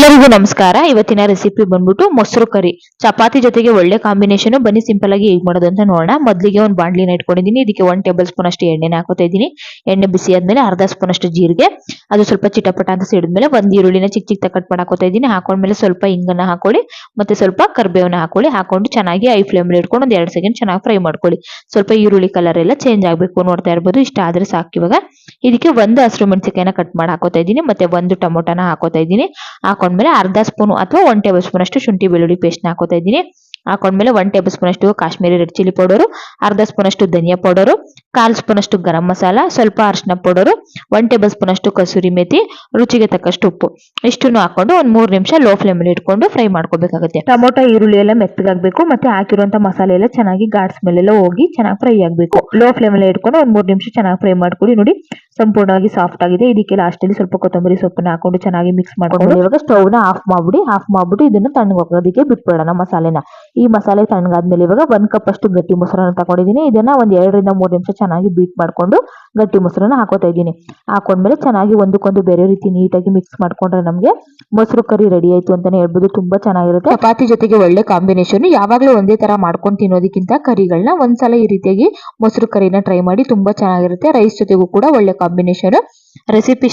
ಎಲ್ಲರಿಗೂ ನಮಸ್ಕಾರ. ಇವತ್ತಿನ ರೆಸಿಪಿ ಬಂದ್ಬಿಟ್ಟು ಮೊಸರು ಕರಿ. ಚಪಾತಿ ಜೊತೆಗೆ ಒಳ್ಳೆ ಕಾಂಬಿನೇಷನ್ ಬನ್ನಿ ಸಿಂಪಲ್ ಆಗಿ ಹೇಗೆ ಮಾಡೋದು ಅಂತ ನೋಡೋಣ. ಮೊದಲಿಗೆ ಒಂದು ಬಾಂಡ್ಲಿನ ಇಟ್ಕೊಂಡಿದ್ದೀನಿ. ಇದಕ್ಕೆ ಒನ್ ಟೇಬಲ್ ಸ್ಪೂನ್ ಅಷ್ಟು ಎಣ್ಣೆನ ಹಾಕೋತಾ ಇದ್ದೀನಿ. ಎಣ್ಣೆ ಬಿಸಿ ಆದ್ಮೇಲೆ ಅರ್ಧ ಸ್ಪೂನ್ ಅಷ್ಟು ಜೀರಿಗೆ. ಅದು ಸ್ವಲ್ಪ ಚಿಟಪಟ ಅಂತ ಸಿಡಿದ್ಮೇಲೆ ಒಂದು ಈರುಳ್ಳಿನ ಚಿಕ್ಕ ಚಿಕ್ಕ ಕಟ್ ಮಾಡ್ಕೋತಾ ಇದ್ದೀನಿ. ಹಾಕೊಂಡ್ಮೇಲೆ ಸ್ವಲ್ಪ ಹಿಂಗನ್ನ ಹಾಕೊಳ್ಳಿ. ಮತ್ತೆ ಸ್ವಲ್ಪ ಕರ್ಬೇವನ್ನ ಹಾಕೊಳ್ಳಿ. ಹಾಕೊಂಡು ಚೆನ್ನಾಗಿ ಐ ಫ್ಲೇಮ್ ಇಟ್ಕೊಂಡು ಒಂದು ಎರಡು ಸೆಕೆಂಡ್ ಚೆನ್ನಾಗಿ ಫ್ರೈ ಮಾಡ್ಕೊಳ್ಳಿ. ಸ್ವಲ್ಪ ಈರುಳ್ಳಿ ಕಲರ್ ಎಲ್ಲ ಚೇಂಜ್ ಆಗಬೇಕು ನೋಡ್ತಾ ಇರ್ಬೋದು. ಇಷ್ಟ ಆದ್ರೆ ಸಾಕು ಇವಾಗ. ಇದಕ್ಕೆ ಒಂದು ಹಸಿರು ಮೆಣಸಿಕಾಯಿನ ಕಟ್ ಮಾಡಿ ಹಾಕೋತಾ ಇದ್ದೀನಿ, ಮತ್ತೆ ಒಂದು ಟೊಮೊಟೊನ ಹಾಕೋತಾ ಇದ್ದೀನಿ. ಹಾಕೊಂಡ್ಮೇಲೆ ಅರ್ಧ ಸ್ಪೂನ್ ಅಥವಾ ಒನ್ ಟೇಬಲ್ ಸ್ಪೂನ್ ಅಷ್ಟು ಶುಂಠಿ ಬೆಳ್ಳುಳ್ಳಿ ಪೇಸ್ಟ್ ಹಾಕೋತಾ ಇದ್ದೀನಿ. ಹಾಕೊಂಡ್ಮೇಲೆ ಒನ್ ಟೇಬಲ್ ಸ್ಪೂನ್ ಅಷ್ಟು ಕಾಶ್ಮೀರಿ ರೆಡ್ ಚಿಲ್ಲಿ ಪೌಡರು ಅರ್ಧ ಸ್ಪೂನ್ ಅಷ್ಟು ಧನಿಯಾ ಪೌಡರು ಕಾಲು ಸ್ಪೂನ್ ಅಷ್ಟು ಗರಂ ಮಸಾಲ, ಸ್ವಲ್ಪ ಅರಿಶಿನ ಪೌಡರು ಒನ್ ಟೇಬಲ್ ಸ್ಪೂನ್ ಅಷ್ಟು ಕಸೂರಿ ಮೇಥಿ ರುಚಿಗೆ ತಕ್ಕಷ್ಟು ಉಪ್ಪು. ಇಷ್ಟನ್ನು ಹಾಕೊಂಡು ಒಂದ್ ಮೂರು ನಿಮಿಷ ಲೋ ಫ್ಲೇಮ್ ಅಲ್ಲಿ ಇಟ್ಕೊಂಡು ಫ್ರೈ ಮಾಡ್ಕೋಬೇಕಾಗುತ್ತೆ. ಟೊಮೊಟೊ, ಈರುಳ್ಳಿ ಎಲ್ಲ ಮೆತ್ತಗಾಗಬೇಕು, ಮತ್ತೆ ಹಾಕಿರುವಂತ ಮಸಾಲೆ ಎಲ್ಲ ಚೆನ್ನಾಗಿ ಗಾಡ್ಸ್ ಮೇಲೆಲ್ಲ ಹೋಗಿ ಚೆನ್ನಾಗಿ ಫ್ರೈ ಆಗಬೇಕು. ಲೋ ಫ್ಲೇಮ್ ಅಲ್ಲಿ ಇಟ್ಕೊಂಡು ಒಂದ್ ಮೂರು ನಿಮಿಷ ಚೆನ್ನಾಗಿ ಫ್ರೈ ಮಾಡ್ಕೊಡಿ ನೋಡಿ. ಸಂಪೂರ್ಣವಾಗಿ ಸಾಫ್ಟ್ ಆಗಿದೆ. ಇದಕ್ಕೆ ಲಾಸ್ಟಲ್ಲಿ ಸ್ವಲ್ಪ ಕೊತ್ತಂಬರಿ ಸೊಪ್ಪನ್ನ ಹಾಕೊಂಡು ಚೆನ್ನಾಗಿ ಮಿಕ್ಸ್ ಮಾಡ್ಕೊಂಡು ಇವಾಗ ಸ್ಟವ್ನ ಆಫ್ ಮಾಡ್ಬಿಡಿ ಆಫ್ ಮಾಡ್ಬಿಟ್ಟು ಇದನ್ನ ತಣ್ಣಗೋಗೋದಕ್ಕೆ ಬಿಟ್ಬಿಡೋಣ ಮಸಾಲೆನ. ಈ ಮಸಾಲೆ ತಣ್ಣಗಾದ್ಮೇಲೆ ಇವಾಗ ಒಂದ್ ಕಪ್ ಅಷ್ಟು ಗಟ್ಟಿ ಮೊಸರನ್ನ ತಗೊಂಡಿದ್ದೀನಿ. ಇದನ್ನ ಒಂದ್ ಎರಡರಿಂದ ಮೂರು ನಿಮಿಷ ಚೆನ್ನಾಗಿ ಬೀಟ್ ಮಾಡ್ಕೊಂಡು ಗಟ್ಟಿ ಮೊಸರನ್ನ ಹಾಕೋತಾ ಇದ್ದೀನಿ. ಹಾಕೊಂಡ್ಮೇಲೆ ಚೆನ್ನಾಗಿ ಒಂದಕ್ಕೊಂದು ಬೇರೆ ರೀತಿ ನೀಟಾಗಿ ಮಿಕ್ಸ್ ಮಾಡ್ಕೊಂಡ್ರೆ ನಮಗೆ ಮೊಸರು ಕರಿ ರೆಡಿ ಆಯ್ತು ಅಂತಾನೆ ಹೇಳ್ಬೋದು. ತುಂಬಾ ಚೆನ್ನಾಗಿರುತ್ತೆ. ಚಪಾತಿ ಜೊತೆಗೆ ಒಳ್ಳೆ ಕಾಂಬಿನೇಷನ್ ಯಾವಾಗ್ಲೂ ಒಂದೇ ತರ ಮಾಡ್ಕೊಂಡು ತಿನ್ನೋದಕ್ಕಿಂತ ಕರಿಗಳನ್ನ ಒಂದ್ಸಲ ಈ ರೀತಿಯಾಗಿ ಮೊಸರು ಕರಿನ ಟ್ರೈ ಮಾಡಿ ತುಂಬಾ ಚೆನ್ನಾಗಿರುತ್ತೆ. ರೈಸ್ ಜೊತೆಗೂ ಕೂಡ ಒಳ್ಳೆ ಕಾಂಬಿನೇಷನ್ ರೆಸಿಪಿ